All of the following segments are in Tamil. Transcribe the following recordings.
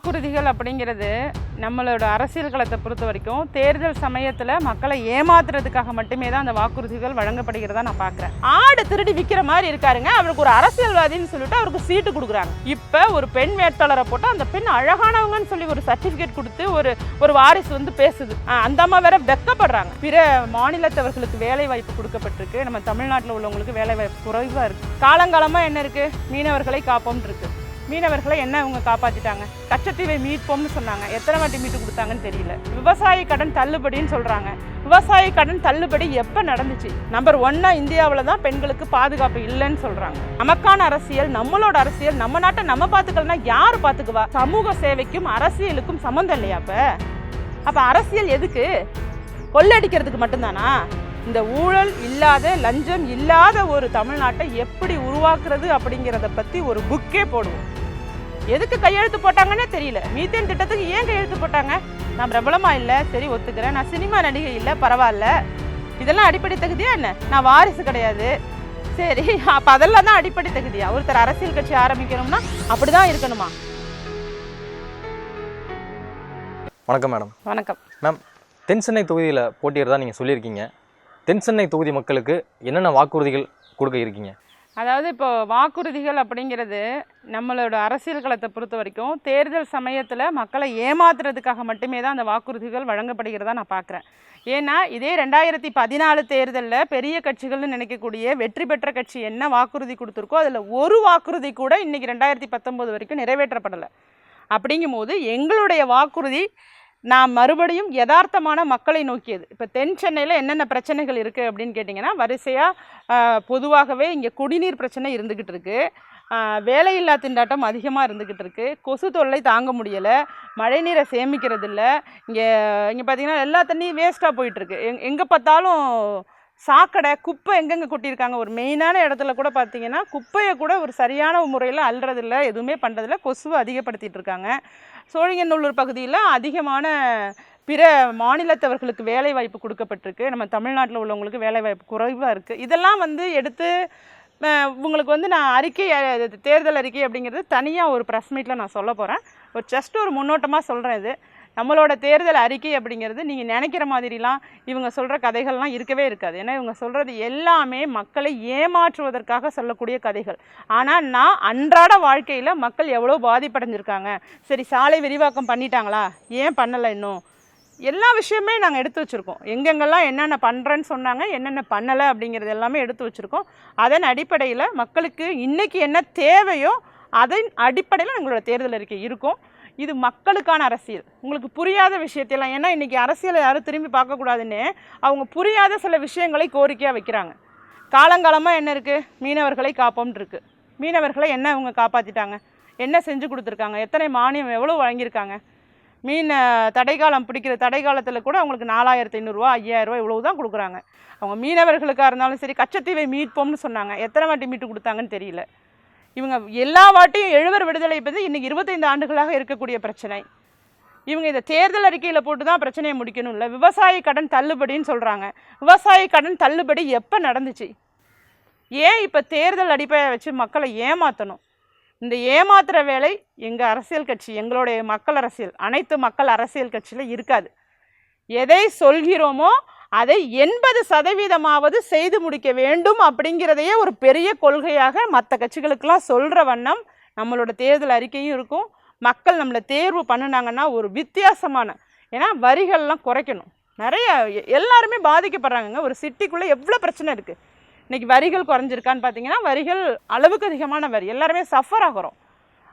வாக்குறுதிகள் அப்படிங்கிறது நம்மளோட அரசியல் களத்தை பொறுத்த வரைக்கும் தேர்தல் சமயத்தில் மக்களை ஏமாத்துறதுக்காக மட்டுமே தான் அந்த வாக்குறுதிகள் வழங்கப்படுகிறதா நான் பார்க்குறேன். ஆடு திருடி விற்கிற மாதிரி இருக்காருங்க. அவருக்கு ஒரு அரசியல்வாதின்னு சொல்லிட்டு அவருக்கு சீட்டு கொடுக்குறாங்க. இப்போ ஒரு பெண் வேட்பாளரை போட்டு அந்த பெண் அழகானவங்கன்னு சொல்லி ஒரு சர்டிஃபிகேட் கொடுத்து ஒரு ஒரு வாரிசு வந்து பேசுது. ஆ, அந்த அம்மா வேற வெக்கப்படுறாங்க. பிற மாநிலத்தவர்களுக்கு வேலை வாய்ப்பு கொடுக்கப்பட்டிருக்கு. நம்ம தமிழ்நாட்டில் உள்ளவங்களுக்கு வேலை வாய்ப்பு குறைவாக இருக்கு. காலங்காலமாக என்ன இருக்கு? மீனவர்களை காப்போம் இருக்குது மீனவர்களை என்ன இவங்க காப்பாற்றிட்டாங்க கச்சத்தீவை மீட்போம்னு சொன்னாங்க. எத்தனை வாட்டி மீட்டு கொடுத்தாங்கன்னு தெரியல. விவசாய கடன் தள்ளுபடின்னு சொல்கிறாங்க விவசாய கடன் தள்ளுபடி எப்போ நடந்துச்சு? நம்பர் ஒன்னா இந்தியாவில் தான் பெண்களுக்கு பாதுகாப்பு இல்லைன்னு சொல்கிறாங்க நமக்கான அரசியல் நம்மளோட அரசியல் நம்ம நாட்டை நம்ம பார்த்துக்கலன்னா யார் பார்த்துக்குவா சமூக சேவைக்கும் அரசியலுக்கும் சம்மந்தம் இல்லையா அப்போ? அப்போ அரசியல் எதுக்கு? கொள்ளடிக்கிறதுக்கு மட்டும்தானா? இந்த ஊழல் இல்லாத லஞ்சம் இல்லாத ஒரு தமிழ்நாட்டை எப்படி உருவாக்குறது அப்படிங்கிறத பற்றி ஒரு புக்கே போடுவோம். எதுக்கு கையெழுத்து போட்டாங்கன்னே தெரியல. மீத்தேன் திட்டத்துக்கு ஏன் கையெழுத்து போட்டாங்க? நான் பிரபலமா இல்லை. சரி ஒத்துக்கிறேன். நான் சினிமா நடிகை இல்லை. பரவாயில்ல. இதெல்லாம் அடிப்படை தகுதியா என்ன? நான் வாரிசு கிடையாது. சரி அப்போ அதெல்லாம் தான் அடிப்படை தகுதியா? ஒருத்தர் அரசியல் கட்சி ஆரம்பிக்கணும்னா அப்படிதான் இருக்கணுமா? வணக்கம் மேடம். வணக்கம். மேம் தென் சென்னை தொகுதியில் போட்டியிடுறதா நீங்கள் சொல்லியிருக்கீங்க. தென் சென்னை தொகுதி மக்களுக்கு என்னென்ன வாக்குறுதிகள் கொடுக்க இருக்கீங்க? அதாவது இப்போ வாக்குறுதிகள் அப்படிங்கிறது நம்மளோட அரசியல் களத்தை பொறுத்த வரைக்கும் தேர்தல் சமயத்தில் மக்களை ஏமாத்துறதுக்காக மட்டுமே தான் அந்த வாக்குறுதிகள் வழங்கப்படுகிறதா நான் பார்க்குறேன். ஏன்னா இதே ரெண்டாயிரத்தி பதினாலு தேர்தலில் பெரிய கட்சிகள்னு நினைக்கக்கூடிய வெற்றி பெற்ற கட்சி என்ன வாக்குறுதி கொடுத்துருக்கோ அதில் ஒரு வாக்குறுதி கூட இன்றைக்கி ரெண்டாயிரத்தி பத்தொம்போது வரைக்கும் நிறைவேற்றப்படலை. அப்படிங்கும்போது எங்களுடைய வாக்குறுதி நான் மறுபடியும் யதார்த்தமான மக்களை நோக்கியது. இப்போ தென் சென்னையில் என்னென்ன பிரச்சனைகள் இருக்குது அப்படின்னு கேட்டிங்கன்னா வரிசையாக பொதுவாகவே இங்கே குடிநீர் பிரச்சனை இருந்துக்கிட்டு இருக்குது வேலையில்லா திண்டாட்டம் அதிகமாக இருந்துக்கிட்டு இருக்குது கொசு தொல்லை தாங்க முடியலை. மழைநீரை சேமிக்கிறது இல்லை இங்கே இங்கே பார்த்தீங்கன்னா எல்லா தண்ணியும் வேஸ்ட்டாக போயிட்டுருக்கு எங் எங்கே பார்த்தாலும் சாக்கடை குப்பை எங்கெங்கே கொட்டியிருக்காங்க? ஒரு மெயினான இடத்துல கூட பார்த்தீங்கன்னா குப்பையை கூட ஒரு சரியான முறையில் அள்ளுறதில்ல எதுவுமே பண்ணுறதில்ல கொசுவை அதிகப்படுத்திகிட்டு இருக்காங்க. சோழிங்கநல்லூர் பகுதியில் அதிகமான பிற மாநிலத்தவர்களுக்கு வேலை வாய்ப்பு கொடுக்கப்பட்டிருக்கு. நம்ம தமிழ்நாட்டில் உள்ளவங்களுக்கு வேலை வாய்ப்பு குறைவாக இருக்குது இதெல்லாம் வந்து எடுத்து உங்களுக்கு வந்து நான் அறிக்கை தேர்தல் அறிக்கை அப்படிங்கிறது தனியாக ஒரு ப்ரெஸ் மீட்டில் நான் சொல்ல போகிறேன் ஒரு ஜஸ்ட் ஒரு முன்னோட்டமாக சொல்கிறேன் இது. நம்மளோட தேர்தல் அறிக்கை அப்படிங்கிறது நீங்கள் நினைக்கிற மாதிரிலாம் இவங்க சொல்கிற கதைகள்லாம் இருக்கவே இருக்காது. ஏன்னா இவங்க சொல்கிறது எல்லாமே மக்களை ஏமாற்றுவதற்காக சொல்லக்கூடிய கதைகள். ஆனால் நான் அன்றாட வாழ்க்கையில் மக்கள் எவ்வளோ பாதிப்படைஞ்சிருக்காங்க? சரி சாலை விரிவாக்கம் பண்ணிட்டாங்களா? ஏன் பண்ணலை இன்னும்? எல்லா விஷயமே நாங்கள் எடுத்து வச்சுருக்கோம். எங்கெங்கெல்லாம் என்னென்ன பண்ணுறேன்னு சொன்னாங்க என்னென்ன பண்ணலை அப்படிங்கிறது எல்லாமே எடுத்து வச்சுருக்கோம். அதன் அடிப்படையில் மக்களுக்கு இன்றைக்கி என்ன தேவையோ அதன் அடிப்படையில் எங்களோட தேர்தல் அறிக்கை இருக்கும். இது மக்களுக்கான அரசியல். உங்களுக்கு புரியாத விஷயத்தையெல்லாம் ஏன்னா இன்றைக்கி அரசியலை யாரும் திரும்பி பார்க்கக்கூடாதுன்னு அவங்க புரியாத சில விஷயங்களை கோரிக்கையாக வைக்கிறாங்க. காலங்காலமாக என்ன இருக்குது மீனவர்களை காப்போம்னு இருக்குது மீனவர்களை என்ன இவங்க காப்பாற்றிட்டாங்க என்ன செஞ்சு கொடுத்துருக்காங்க? எத்தனை மானியம் எவ்வளோ வழங்கியிருக்காங்க? மீன் தடைக்காலம் பிடிக்கிற தடைக்காலத்தில் கூட அவங்களுக்கு நாலாயிரத்தி ஐநூறுரூவா ஐயாயிரரூவா இவ்வளவு தான் கொடுக்குறாங்க. அவங்க மீனவர்களுக்காக இருந்தாலும் சரி கச்சத்தீவை மீட்போம்னு சொன்னாங்க. எத்தனை வாட்டி மீட்டு கொடுத்தாங்கன்னு தெரியல. இவங்க எல்லா வாட்டியும் எழுவர் விடுதலை பற்றி இன்றைக்கி இருபத்தைந்து ஆண்டுகளாக இருக்கக்கூடிய பிரச்சனை. இவங்க இதை தேர்தல் அறிக்கையில் போட்டு தான் பிரச்சனையை முடிக்கணும் இல்லை விவசாய கடன் தள்ளுபடின்னு சொல்கிறாங்க விவசாய கடன் தள்ளுபடி எப்போ நடந்துச்சு? ஏன் இப்போ தேர்தல் அடிப்படையை வச்சு மக்களை ஏமாற்றணும் இந்த ஏமாத்துகிற வேலை எங்கள் அரசியல் கட்சி எங்களுடைய மக்கள் அரசியல் அனைத்து மக்கள் அரசியல் கட்சியில் இருக்காது. எதை சொல்கிறோமோ அதை எண்பது சதவீதமாவது செய்து முடிக்க வேண்டும் அப்படிங்கிறதையே ஒரு பெரிய கொள்கையாக மற்ற கட்சிகளுக்கெல்லாம் சொல்கிற வண்ணம் நம்மளோட தேர்தல் அறிக்கையும் இருக்கும். மக்கள் நம்மளை தேர்வு பண்ணுனாங்கன்னா ஒரு வித்தியாசமான ஏன்னா வரிகள்லாம் குறைக்கணும். நிறைய எ- எல்லாருமே பாதிக்கப்படுறாங்கங்க. ஒரு சிட்டிக்குள்ளே எவ்வளோ பிரச்சனை இருக்குது இன்றைக்கி வரிகள் குறைஞ்சிருக்கான்னு பார்த்தீங்கன்னா வரிகள் அளவுக்கு அதிகமான வரி. எல்லாருமே சஃபர் ஆகிறோம்.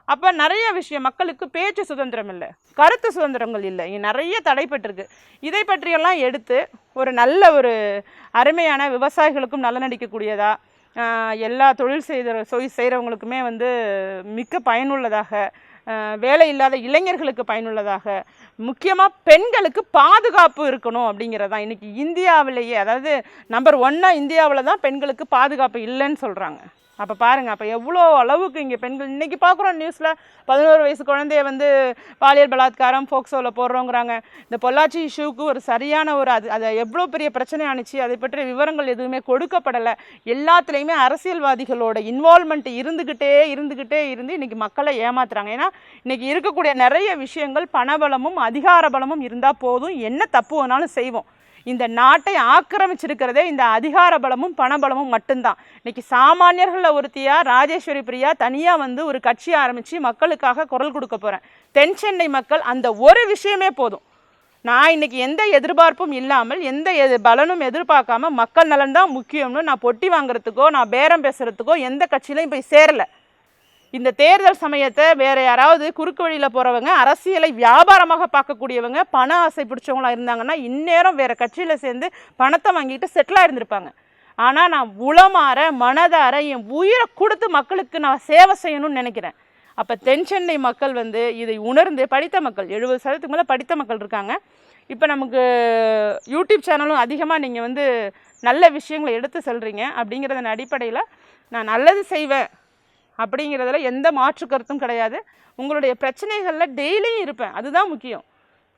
அப்போ நிறைய விஷயம் மக்களுக்கு பேச்சு சுதந்திரம் இல்லை கருத்து சுதந்திரங்கள் இல்லை. இங்கே நிறைய தடைப்பட்டிருக்கு. இதை பற்றியெல்லாம் எடுத்து ஒரு நல்ல ஒரு அருமையான விவசாயிகளுக்கும் நலனடிக்கக்கூடியதாக எல்லா தொழில் செய்த சொய் செய்கிறவங்களுக்குமே வந்து மிக்க பயனுள்ளதாக வேலை இல்லாத இளைஞர்களுக்கு பயனுள்ளதாக முக்கியமாக பெண்களுக்கு பாதுகாப்பு இருக்கணும் அப்படிங்கிறதான் இன்றைக்கி இந்தியாவிலேயே அதாவது நம்பர் ஒன்னாக இந்தியாவில் தான் பெண்களுக்கு பாதுகாப்பு இல்லைன்னு சொல்கிறாங்க அப்போ பாருங்க அப்போ எவ்வளோ அளவுக்கு இங்கே பெண்கள் இன்றைக்கி பார்க்குறோம் நியூஸில் பதினோரு வயசு குழந்தைய வந்து பாலியல் பலாத்காரம் ஃபோக்ஸோவில் போடுறோங்கிறாங்க. இந்த பொள்ளாச்சி இஷ்யூவுக்கு ஒரு சரியான ஒரு அது அதை எவ்வளோ பெரிய பிரச்சனை ஆணுச்சு அதை பற்றிய விவரங்கள் எதுவுமே கொடுக்கப்படலை. எல்லாத்துலேயுமே அரசியல்வாதிகளோட இன்வால்மெண்ட் இருந்துக்கிட்டே இருந்துக்கிட்டே இருந்து இன்றைக்கி மக்களை ஏமாத்துறாங்க. ஏன்னா இன்றைக்கி இருக்கக்கூடிய நிறைய விஷயங்கள் பணபலமும் அதிகார பலமும் இருந்தால் போதும் என்ன தப்பு வேணாலும் செய்வோம். இந்த நாட்டை ஆக்கிரமிச்சிருக்கிறதே இந்த அதிகார பலமும் பணபலமும் மட்டும்தான். இன்னைக்கு சாமானியர்களில் ஒருத்தியா ராஜேஸ்வரி பிரியா தனியாக வந்து ஒரு கட்சி ஆரம்பித்து மக்களுக்காக குரல் கொடுக்க போகிறேன் தென் சென்னை மக்கள் அந்த ஒரு விஷயமே போதும். நான் இன்னைக்கு எந்த எதிர்பார்ப்பும் இல்லாமல் எந்த எது பலனும் எதிர்பார்க்காம மக்கள் நலன் தான் முக்கியம்னு நான் பொட்டி வாங்குறதுக்கோ நான் பேரம் பேசுகிறதுக்கோ எந்த கட்சியிலையும் போய் சேரலை. இந்த தேர்தல் சமயத்தை வேறு யாராவது குறுக்கு வழியில் போகிறவங்க அரசியலை வியாபாரமாக பார்க்கக்கூடியவங்க பண ஆசை பிடிச்சவங்களாக இருந்தாங்கன்னா இந்நேரம் வேறு கட்சியில் சேர்ந்து பணத்தை வாங்கிட்டு செட்டிலாக இருந்திருப்பாங்க. ஆனால் நான் உளமாற மனதார என் உயிரை கொடுத்து மக்களுக்கு நான் சேவை செய்யணும்னு நினைக்கிறேன். அப்போ தென் சென்னை மக்கள் வந்து இதை உணர்ந்து படித்த மக்கள் எழுபது சதவீதத்துக்கு மேலே படித்த மக்கள் இருக்காங்க. இப்போ நமக்கு யூடியூப் சேனலும் அதிகமாக நீங்கள் வந்து நல்ல விஷயங்களை எடுத்து சொல்கிறீங்க அப்படிங்கிறதன் அடிப்படையில் நான் நல்லது செய்வேன். அப்படிங்கிறதுல எந்த மாற்று கருத்தும் கிடையாது. உங்களுடைய பிரச்சனைகளில் டெய்லியும் இருப்பேன். அதுதான் முக்கியம்.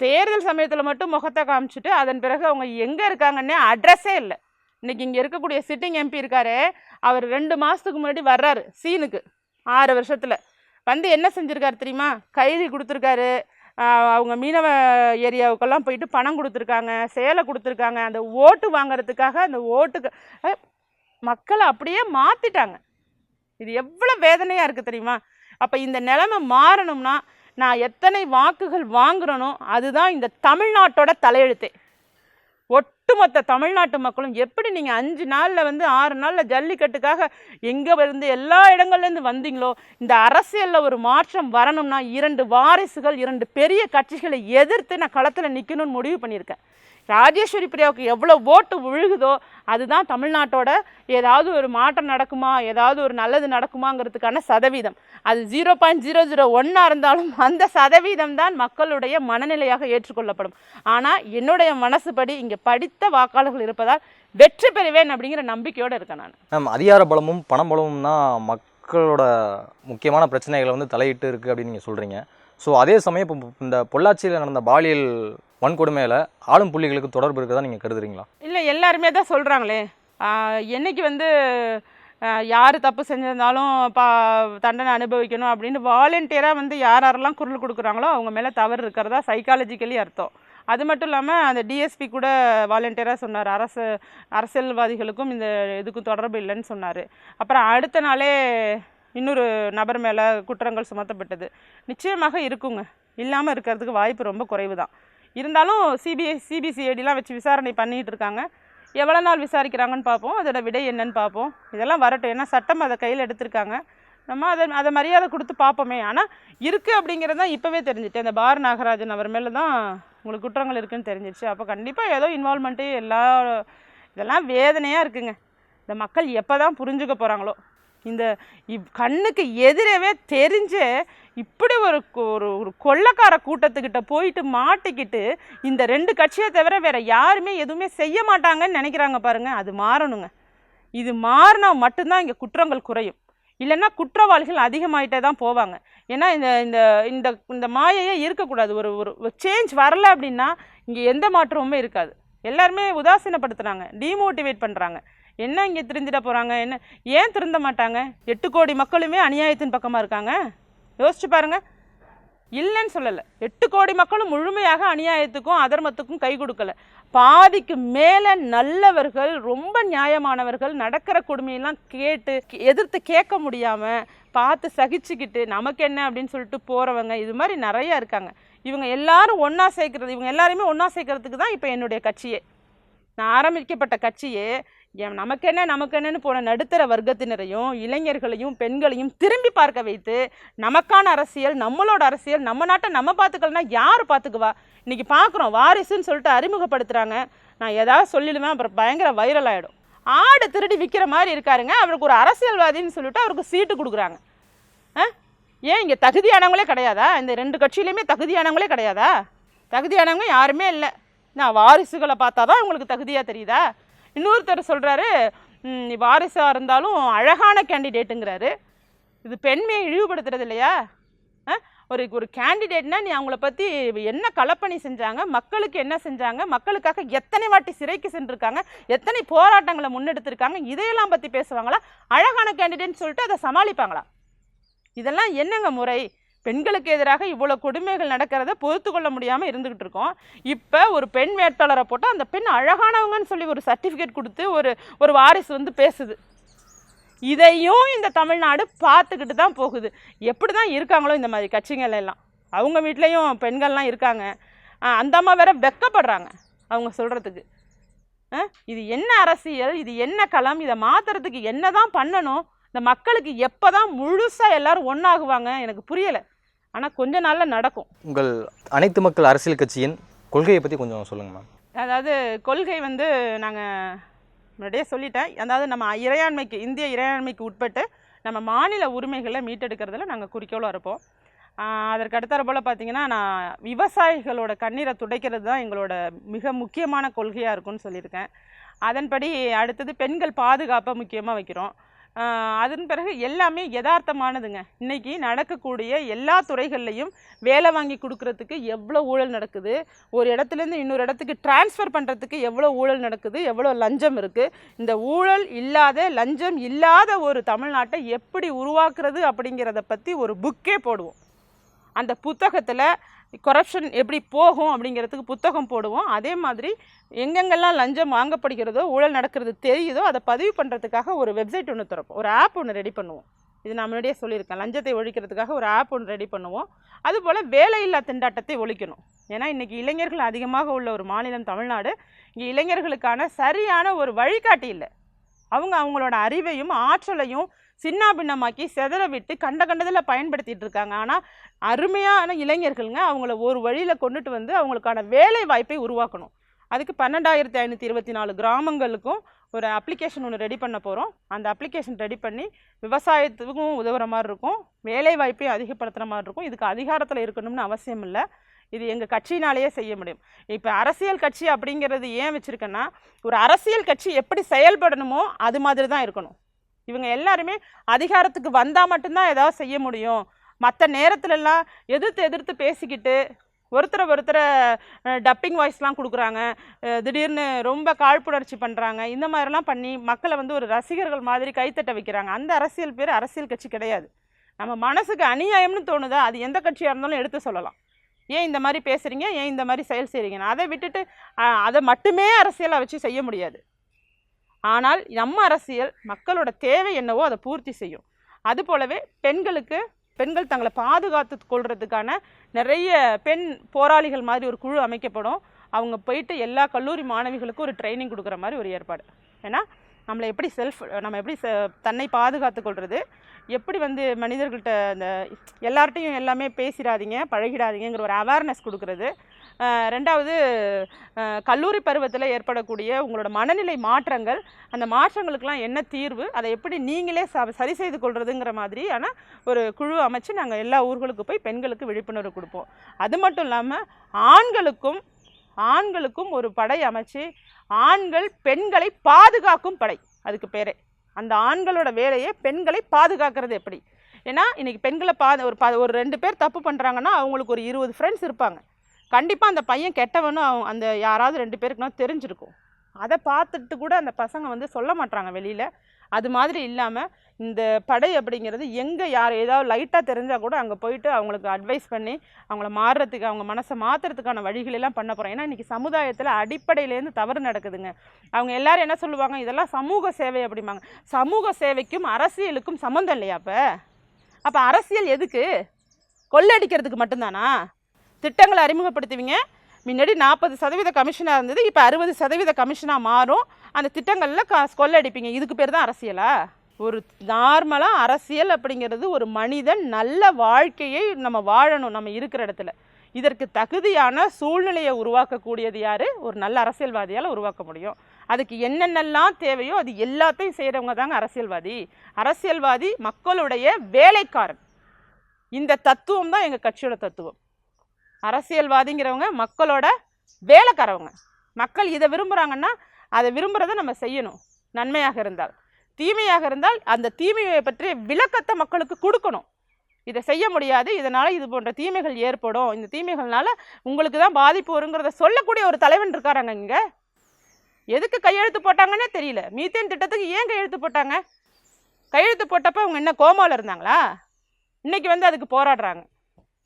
தேர்தல் சமயத்தில் மட்டும் முகத்தை காமிச்சிட்டு அதன் பிறகு அவங்க எங்கே இருக்காங்கன்னே அட்ரஸே இல்லை. இன்றைக்கி இங்கே இருக்கக்கூடிய சிட்டிங் எம்பி இருக்காரு. அவர் ரெண்டு மாதத்துக்கு முன்னாடி வர்றாரு சீனுக்கு. ஆறு வருஷத்தில். வந்து என்ன செஞ்சுருக்காரு தெரியுமா? கைதி கொடுத்துருக்காரு. அவங்க மீனவ ஏரியாவுக்கெல்லாம் போயிட்டு பணம் கொடுத்துருக்காங்க சேலை கொடுத்துருக்காங்க. அந்த ஓட்டு வாங்குறதுக்காக அந்த ஓட்டுக்கு மக்களை அப்படியே மாற்றிட்டாங்க இது எவ்வளோ வேதனையாக இருக்குது தெரியுமா? அப்போ இந்த நிலைமை மாறணும்னா நான் எத்தனை வாக்குகள் வாங்குறேனோ அதுதான் இந்த தமிழ்நாட்டோட தலையெழுத்தே. ஒட்டுமொத்த தமிழ்நாட்டு மக்களும் எப்படி நீங்கள் அஞ்சு நாளில் வந்து ஆறு நாளில் ஜல்லிக்கட்டுக்காக எங்கே இருந்து எல்லா இடங்கள்லேருந்து வந்தீங்களோ இந்த அரசியலில் ஒரு மாற்றம் வரணும்னா இரண்டு வாரிசுகள் இரண்டு பெரிய கட்சிகளை எதிர்த்து நான் களத்தில் நிற்கணும்னு முடிவு பண்ணியிருக்கேன். ராஜேஸ்வரி பிரியாவுக்கு எவ்வளோ ஓட்டு விழுகுதோ அதுதான் தமிழ்நாட்டோட ஏதாவது ஒரு மாற்றம் நடக்குமா ஏதாவது ஒரு நல்லது நடக்குமாங்கிறதுக்கான சதவீதம். அது ஜீரோ பாயிண்ட் ஜீரோ ஜீரோ ஒன்னாக இருந்தாலும் அந்த சதவீதம் தான் மக்களுடைய மனநிலையாக ஏற்றுக்கொள்ளப்படும். ஆனால் என்னுடைய மனசுபடி இங்கே படித்த வாக்காளர்கள் இருப்பதால் வெற்றி பெறுவேன் அப்படிங்கிற நம்பிக்கையோடு இருக்கேன் நான். மேம் அதிகார பலமும் பண பலமும் தான் மக்களோட முக்கியமான பிரச்சனைகளை வந்து தலையிட்டு இருக்குது அப்படின்னு நீங்கள் சொல்கிறீங்க ஸோ அதே சமயம் இப்போ இந்த பொள்ளாச்சியில் நடந்த பாலியல் வன்கொடுமையில் ஆளும் புள்ளிகளுக்கு தொடர்பு இருக்குதா நீங்கள் கருதுறீங்களா? இல்லை எல்லாருமே தான் சொல்கிறாங்களே என்னைக்கு வந்து யார் தப்பு செஞ்சிருந்தாலும் பா தண்டனை அனுபவிக்கணும் அப்படின்னு வாலண்டியராக வந்து யார் யாரெல்லாம் குரல் கொடுக்குறாங்களோ அவங்க மேலே தவறு இருக்கிறதா சைக்காலஜிக்கலி அர்த்தம். அது மட்டும் இல்லாமல் அந்த டிஎஸ்பி கூட வாலண்டியராக சொன்னார். அரசு அரசியல்வாதிகளுக்கும் இந்த இதுக்கும் தொடர்பு இல்லைன்னு சொன்னார். அப்புறம் அடுத்த நாளே இன்னொரு நபர் மேலே குற்றங்கள் சுமத்தப்பட்டது. நிச்சயமாக இருக்குங்க. இல்லாமல் இருக்கிறதுக்கு வாய்ப்பு ரொம்ப குறைவு தான் இருந்தாலும் சிபிஐ சிபிசிஐடிலாம் வச்சு விசாரணை பண்ணிகிட்டு இருக்காங்க. எவ்வளோ நாள் விசாரிக்கிறாங்கன்னு பார்ப்போம். அதோட விடை என்னன்னு பார்ப்போம். இதெல்லாம் வரட்டும். ஏன்னா சட்டம் அதை கையில் எடுத்திருக்காங்க. நம்ம அதை அதை மரியாதை கொடுத்து பார்ப்போமே. ஆனால் இருக்குது அப்படிங்கிறது தான் இப்போவே தெரிஞ்சுட்டு அந்த பார் நாகராஜன் அவர் மேலே தான் உங்களுக்கு குற்றங்கள் இருக்குன்னு தெரிஞ்சிருச்சு. அப்போ கண்டிப்பாக ஏதோ இன்வால்மெண்ட்டு எல்லா இதெல்லாம் வேதனையாக இருக்குங்க. இந்த மக்கள் எப்போ தான் புரிஞ்சுக்க போகிறாங்களோ இந்த இவ் கண்ணுக்கு எதிரவே தெரிஞ்சு இப்படி ஒரு ஒரு ஒரு கொள்ளக்கார கூட்டத்துக்கிட்ட போயிட்டு மாட்டிக்கிட்டு இந்த ரெண்டு கட்சியை தவிர வேறு யாருமே எதுவுமே செய்ய மாட்டாங்கன்னு நினைக்கிறாங்க பாருங்கள் அது மாறணுங்க. இது மாறினா மட்டும்தான் இங்கே குற்றங்கள் குறையும். இல்லைன்னா குற்றவாளிகள் அதிகமாகிட்டே தான் போவாங்க. ஏன்னா இந்த இந்த இந்த இந்த மாயையே இருக்கக்கூடாது. ஒரு ஒரு சேஞ்ச் வரல அப்படின்னா இங்கே எந்த மாற்றமுமே இருக்காது. எல்லாருமே உதாசீனப்படுத்துகிறாங்க டீமோட்டிவேட் பண்ணுறாங்க என்ன இங்கே திருந்திட போகிறாங்க என்ன ஏன் திருந்த மாட்டாங்க? எட்டு கோடி மக்களுமே அநியாயத்தின் பக்கமாக இருக்காங்க. யோசிச்சு பாருங்க. இல்லைன்னு சொல்லலை. எட்டு கோடி மக்களும் முழுமையாக அநியாயத்துக்கும் அதர்மத்துக்கும் கை கொடுக்கல. பாதிக்கு மேலே நல்லவர்கள் ரொம்ப நியாயமானவர்கள் நடக்கிற கொடுமையெல்லாம் கேட்டு எதிர்த்து கேட்க முடியாமல் பார்த்து சகிச்சுக்கிட்டு நமக்கு என்ன அப்படின்னு சொல்லிட்டு போகிறவங்க இது மாதிரி நிறையா இருக்காங்க. இவங்க எல்லாரும் ஒன்றா சேர்க்கறது இவங்க எல்லாருமே ஒன்றா சேர்க்கறதுக்கு தான் இப்போ என்னுடைய கட்சியே. நான் ஆரம்பிக்கப்பட்ட கட்சியே என் நமக்கு நமக்கு என்னன்னு போன நடுத்தர வர்க்கத்தினரையும் இளைஞர்களையும் பெண்களையும் திரும்பி பார்க்க வைத்து நமக்கான அரசியல் நம்மளோட அரசியல் நம்ம நாட்டை நம்ம பார்த்துக்கலனா யார் பார்த்துக்குவா? இன்றைக்கி பார்க்குறோம் வாரிசுன்னு சொல்லிட்டு அறிமுகப்படுத்துகிறாங்க நான் ஏதாவது சொல்லிடுவேன் அப்புறம் பயங்கர வைரல் ஆகிடும் ஆடு திருடி விற்கிற மாதிரி இருக்காருங்க அவருக்கு ஒரு அரசியல்வாதின்னு சொல்லிட்டு அவருக்கு சீட்டு கொடுக்குறாங்க. ஆ? ஏன் இங்கே தகுதியானவங்களே கிடையாதா? இந்த ரெண்டு கட்சியிலையுமே தகுதியானவங்களே கிடையாதா? தகுதியானவங்க யாருமே இல்லை. நான் வாரிசுகளை பார்த்தா தான் உங்களுக்கு தகுதியாக தெரியுதா? இன்னொருத்தர் சொல்கிறாரு வாரிசாக இருந்தாலும் அழகான கேண்டிடேட்டுங்கிறாரு. இது பெண்மையை இழிவுபடுத்துறது இல்லையா? ஆ? ஒரு ஒரு கேண்டிடேட்னா நீ அவங்கள பற்றி என்ன கலப்பணி செஞ்சாங்க மக்களுக்கு என்ன செஞ்சாங்க மக்களுக்காக எத்தனை வாட்டி சிறைக்கு சென்றிருக்காங்க எத்தனை போராட்டங்களை முன்னெடுத்திருக்காங்க இதையெல்லாம் பற்றி பேசுவாங்களா? அழகான கேண்டிடேட்னு சொல்லிட்டு அதை சமாளிப்பாங்களா? இதெல்லாம் என்னங்க முறை? பெண்களுக்கு எதிராக இவ்வளோ கொடுமைகள் நடக்கிறத பொறுத்து கொள்ள முடியாமல் இருந்துக்கிட்டு இருக்கோம். இப்போ ஒரு பெண் வேட்பாளரை போட்டால் அந்த பெண் அழகானவங்கன்னு சொல்லி ஒரு சர்டிஃபிகேட் கொடுத்து ஒரு ஒரு வாரிசு வந்து பேசுது. இதையும் இந்த தமிழ்நாடு பார்த்துக்கிட்டு தான் போகுது. எப்படி தான் இருக்காங்களோ இந்த மாதிரி கட்சிகள் எல்லாம். அவங்க வீட்லேயும் பெண்கள்லாம் இருக்காங்க. அந்த அம்மா வேற வெக்கப்படுறாங்க அவங்க சொல்கிறதுக்கு இது என்ன அரசியல்? இது என்ன களம்? இதை மாற்றுறதுக்கு என்ன தான் பண்ணணும்? இந்த மக்களுக்கு எப்போ தான் முழுசாக எல்லாரும் ஒன்றாகுவாங்க எனக்கு புரியலை. ஆனால் கொஞ்ச நாளில் நடக்கும். உங்கள் அனைத்து மக்கள் அரசியல் கட்சியின் கொள்கையை பற்றி கொஞ்சம் சொல்லுங்கள் மேம். அதாவது கொள்கை வந்து நாங்கள் முன்னாடியே சொல்லிட்டேன். அதாவது நம்ம இறையாண்மைக்கு இந்திய இறையாண்மைக்கு உட்பட்டு நம்ம மாநில உரிமைகளை மீட்டெடுக்கிறதுல நாங்கள் குறிக்கோளாக இருப்போம். அதற்கு அடுத்தாற போல் பார்த்தீங்கன்னா நான் விவசாயிகளோட கண்ணீரை துடைக்கிறது தான் எங்களோட மிக முக்கியமான கொள்கையாக இருக்கும்னு சொல்லியிருக்கேன். அதன்படி அடுத்தது பெண்கள் பாதுகாப்பை முக்கியமாக வைக்கிறோம். அதன் பிறகு எல்லாமே யதார்த்தமானதுங்க. இன்னைக்கு நடக்கக்கூடிய எல்லா துறைகள்லையும் வேலை வாங்கி கொடுக்கறதுக்கு எவ்வளோ ஊழல் நடக்குது ஒரு இடத்துலேருந்து இன்னொரு இடத்துக்கு டிரான்ஸ்ஃபர் பண்ணுறதுக்கு எவ்வளோ ஊழல் நடக்குது எவ்வளோ லஞ்சம் இருக்குது இந்த ஊழல் இல்லாத லஞ்சம் இல்லாத ஒரு தமிழ்நாட்டை எப்படி உருவாக்குறது அப்படிங்கிறத பற்றி ஒரு புக்கே போடுவோம். அந்த புத்தகத்தில் கொரப்ஷன் எப்படி போகும் அப்படிங்கிறதுக்கு புத்தகம் போடுவோம். அதே மாதிரி எங்கெங்கெல்லாம் லஞ்சம் வாங்கப்படுகிறதோ ஊழல் நடக்கிறது தெரியுதோ அதை பதிவு பண்ணுறதுக்காக ஒரு வெப்சைட் ஒன்று திறப்போம். ஒரு ஆப் ஒன்று ரெடி பண்ணுவோம். இது நான் முன்னாடியே சொல்லியிருக்கேன். லஞ்சத்தை ஒழிக்கிறதுக்காக ஒரு ஆப் ஒன்று ரெடி பண்ணுவோம். அதுபோல் வேலையில்லா திண்டாட்டத்தை ஒழிக்கணும். ஏன்னா இன்றைக்கி இளைஞர்கள் அதிகமாக உள்ள ஒரு மாநிலம் தமிழ்நாடு. இங்கே இளைஞர்களுக்கான சரியான ஒரு வழிகாட்டி இல்லை. அவங்க அவங்களோட அறிவையும் ஆற்றலையும் சின்னாபின்னமாக்கி செதற விட்டு கண்ட கண்டதில் பயன்படுத்திகிட்டு இருக்காங்க. ஆனால் அருமையான இளைஞர்கள்ங்க. அவங்கள ஒரு வழியில் கொண்டுட்டு வந்து அவங்களுக்கான வேலை வாய்ப்பை உருவாக்கணும். அதுக்கு பன்னெண்டாயிரத்தி ஐநூற்றி இருபத்தி நாலு கிராமங்களுக்கும் ஒரு அப்ளிகேஷன் ஒன்று ரெடி பண்ண போகிறோம் அந்த அப்ளிகேஷன் ரெடி பண்ணி விவசாயத்துக்கும் உதவுற மாதிரி இருக்கும். வேலை வாய்ப்பையும் அதிகப்படுத்துகிற மாதிரி இருக்கும். இதுக்கு அதிகாரத்தில் இருக்கணும்னு அவசியம் இல்லை. இது எங்கள் கட்சியினாலேயே செய்ய முடியும். இப்போ அரசியல் கட்சி அப்படிங்கிறது ஏன் வச்சுருக்கேன்னா ஒரு அரசியல் கட்சி எப்படி செயல்படணுமோ அது மாதிரி தான் இருக்கணும். இவங்க எல்லாருமே அதிகாரத்துக்கு வந்தால் மட்டும்தான் ஏதாவது செய்ய முடியும். மற்ற நேரத்துலலாம் எதிர்த்து எதிர்த்து பேசிக்கிட்டு ஒருத்தரை ஒருத்தரை டப்பிங் வாய்ஸ்லாம் கொடுக்குறாங்க. திடீர்னு ரொம்ப காழ்ப்புணர்ச்சி பண்ணுறாங்க இந்த மாதிரிலாம் பண்ணி மக்களை வந்து ஒரு ரசிகர்கள் மாதிரி கைத்தட்ட வைக்கிறாங்க. அந்த அரசியல் பேர் அரசியல் கட்சி கிடையாது. நம்ம மனசுக்கு அநியாயம்னு தோணுதா? அது எந்த கட்சியாக இருந்தாலும் எடுத்து சொல்லலாம். ஏன் இந்த மாதிரி பேசுகிறீங்க ஏன் இந்த மாதிரி செயல் செய்கிறீங்கன்னு அதை விட்டுட்டு அதை மட்டுமே அரசியலாக வச்சு செய்ய முடியாது. ஆனால் நம்ம அரசியல் மக்களோட தேவை என்னவோ அதை பூர்த்தி செய்யும். அது போலவே பெண்களுக்கு பெண்கள் தங்களை பாதுகாத்து கொள்றதுக்கான நிறைய பெண் போராளிகள் மாதிரி ஒரு குழு அமைக்கப்படும். அவங்க போயிட்டு எல்லா கல்லூரி மாணவிகளுக்கும் ஒரு ட்ரைனிங் கொடுக்குற மாதிரி ஒரு ஏற்பாடு. ஏன்னா நம்மளை எப்படி செல்ஃப் நம்ம எப்படி செ- தன்னை பாதுகாத்து கொள்வது எப்படி வந்து மனிதர்கள்ட்ட அந்த எல்லார்ட்டையும் எல்லாமே பேசிடாதீங்க பழகிடாதீங்கிற ஒரு அவேர்னஸ் கொடுக்குறது. ரெண்டாவது கல்லூரி பருவத்தில் ஏற்படக்கூடிய உங்களோட மனநிலை மாற்றங்கள் அந்த மாற்றங்களுக்கெல்லாம் என்ன தீர்வு அதை எப்படி நீங்களே ச சரி செய்து கொள்கிறதுங்கிற மாதிரியான ஒரு குழு அமைச்சு நாங்கள் எல்லா ஊர்களுக்கு போய் பெண்களுக்கு விழிப்புணர்வு கொடுப்போம். அது மட்டும் இல்லாமல் ஆண்களுக்கும் ஆண்களுக்கும் ஒரு படை அமைச்சு ஆண்கள் பெண்களை பாதுகாக்கும் படை அதுக்கு பேரே. அந்த ஆண்களோட வேலையே பெண்களை பாதுகாக்கிறது எப்படி? ஏன்னா இன்றைக்கி பெண்களை பா ஒரு பா ஒரு ரெண்டு பேர் தப்பு பண்ணுறாங்கன்னா அவங்களுக்கு ஒரு இருபது ஃப்ரெண்ட்ஸ் இருப்பாங்க. கண்டிப்பாக அந்த பையன் கெட்டவனும் அவன் அந்த யாராவது ரெண்டு பேருக்குனா தெரிஞ்சிருக்கும். அதை பார்த்துட்டு கூட அந்த பசங்க வந்து சொல்ல மாட்டாங்க வெளியில். அது மாதிரி இல்லாமல் இந்த படை அப்படிங்கிறது எங்கே யார் ஏதாவது லைட்டாக தெரிஞ்சால் கூட அங்கே போயிட்டு அவங்களுக்கு அட்வைஸ் பண்ணி அவங்கள மாறுறதுக்கு அவங்க மனசை மாற்றுறதுக்கான வழிகளெல்லாம் பண்ண போகிறோம் ஏன்னா இன்றைக்கி சமுதாயத்தில் அடிப்படையிலேருந்து தவறு நடக்குதுங்க. அவங்க எல்லாரும் என்ன சொல்லுவாங்க? இதெல்லாம் சமூக சேவை அப்படிம்பாங்க. சமூக சேவைக்கும் அரசியலுக்கும் சம்மந்தம் இல்லையா அப்போ? அப்போ அரசியல் எதுக்கு? கொள்ளடிக்கிறதுக்கு மட்டும்தானா? திட்டங்களை அறிமுகப்படுத்துவீங்க. முன்னாடி நாற்பது சதவீத கமிஷனாக இருந்தது இப்போ அறுபது சதவீத கமிஷனாக மாறும். அந்த திட்டங்களில் கா கொள்ளடிப்பீங்க. இதுக்கு பேர் தான் அரசியலா? ஒரு நார்மலாக அரசியல் அப்படிங்கிறது ஒரு மனிதன் நல்ல வாழ்க்கையை நம்ம வாழணும் நம்ம இருக்கிற இடத்துல. இதற்கு தகுதியான சூழ்நிலையை உருவாக்கக்கூடியது யார்? ஒரு நல்ல அரசியல்வாதியால் உருவாக்க முடியும். அதுக்கு என்னென்னலாம் தேவையோ அது எல்லாத்தையும் செய்கிறவங்க தாங்க அரசியல்வாதி. அரசியல்வாதி மக்களுடைய வேலைக்காரன். இந்த தத்துவம் தான் எங்கள் கட்சியோட தத்துவம். அரசியல்வாதிங்கிறவங்க மக்களோட வேலைக்காரவங்க. மக்கள் இதை விரும்புகிறாங்கன்னா அதை விரும்புகிறத நம்ம செய்யணும். நன்மையாக இருந்தால். தீமையாக இருந்தால் அந்த தீமையை பற்றிய விளக்கத்தை மக்களுக்கு கொடுக்கணும். இதை செய்ய முடியாது. இதனால் இது போன்ற தீமைகள் ஏற்படும். இந்த தீமைகள்னால உங்களுக்கு தான் பாதிப்பு வருங்கிறத சொல்லக்கூடிய ஒரு தலைவன் இருக்காராங்க இங்கே. எதுக்கு கையெழுத்து போட்டாங்கன்னே தெரியல. மீத்தேன் திட்டத்துக்கு ஏன் கையெழுத்து போட்டாங்க? கையெழுத்து போட்டப்போ அவங்க என்ன கோமாவில் இருந்தாங்களா? இன்னைக்கு வந்து அதுக்கு போராடுறாங்க.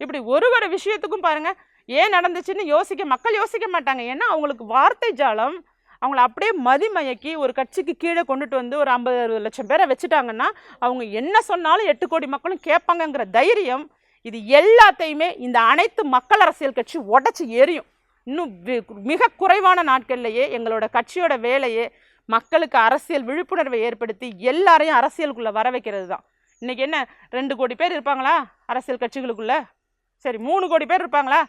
இப்படி ஒரு ஒரு விஷயத்துக்கும் பாருங்கள் ஏன் நடந்துச்சுன்னு யோசிக்க மக்கள் யோசிக்க மாட்டாங்க. ஏன்னா அவங்களுக்கு வார்த்தை ஜாலம் அவங்கள அப்படியே மதிமயக்கி ஒரு கட்சிக்கு கீழே கொண்டுட்டு வந்து ஒரு ஐம்பது லட்சம் பேரை வச்சுட்டாங்கன்னா அவங்க என்ன சொன்னாலும் எட்டு கோடி மக்களும் கேட்பாங்கங்கிற தைரியம் இது எல்லாத்தையுமே இந்த அனைத்து மக்கள் அரசியல் கட்சி உடச்சி எரியும். இன்னும் மிக குறைவான நாட்கள்லையே எங்களோட கட்சியோட வேலையே மக்களுக்கு அரசியல் விழிப்புணர்வை ஏற்படுத்தி எல்லாரையும் அரசியலுக்குள்ளே வர வைக்கிறது தான் இன்றைக்கி என்ன ரெண்டு கோடி பேர் இருப்பாங்களா அரசியல் கட்சிகளுக்குள்ளே? சரி மூணு கோடி பேர் இருப்பாங்களா?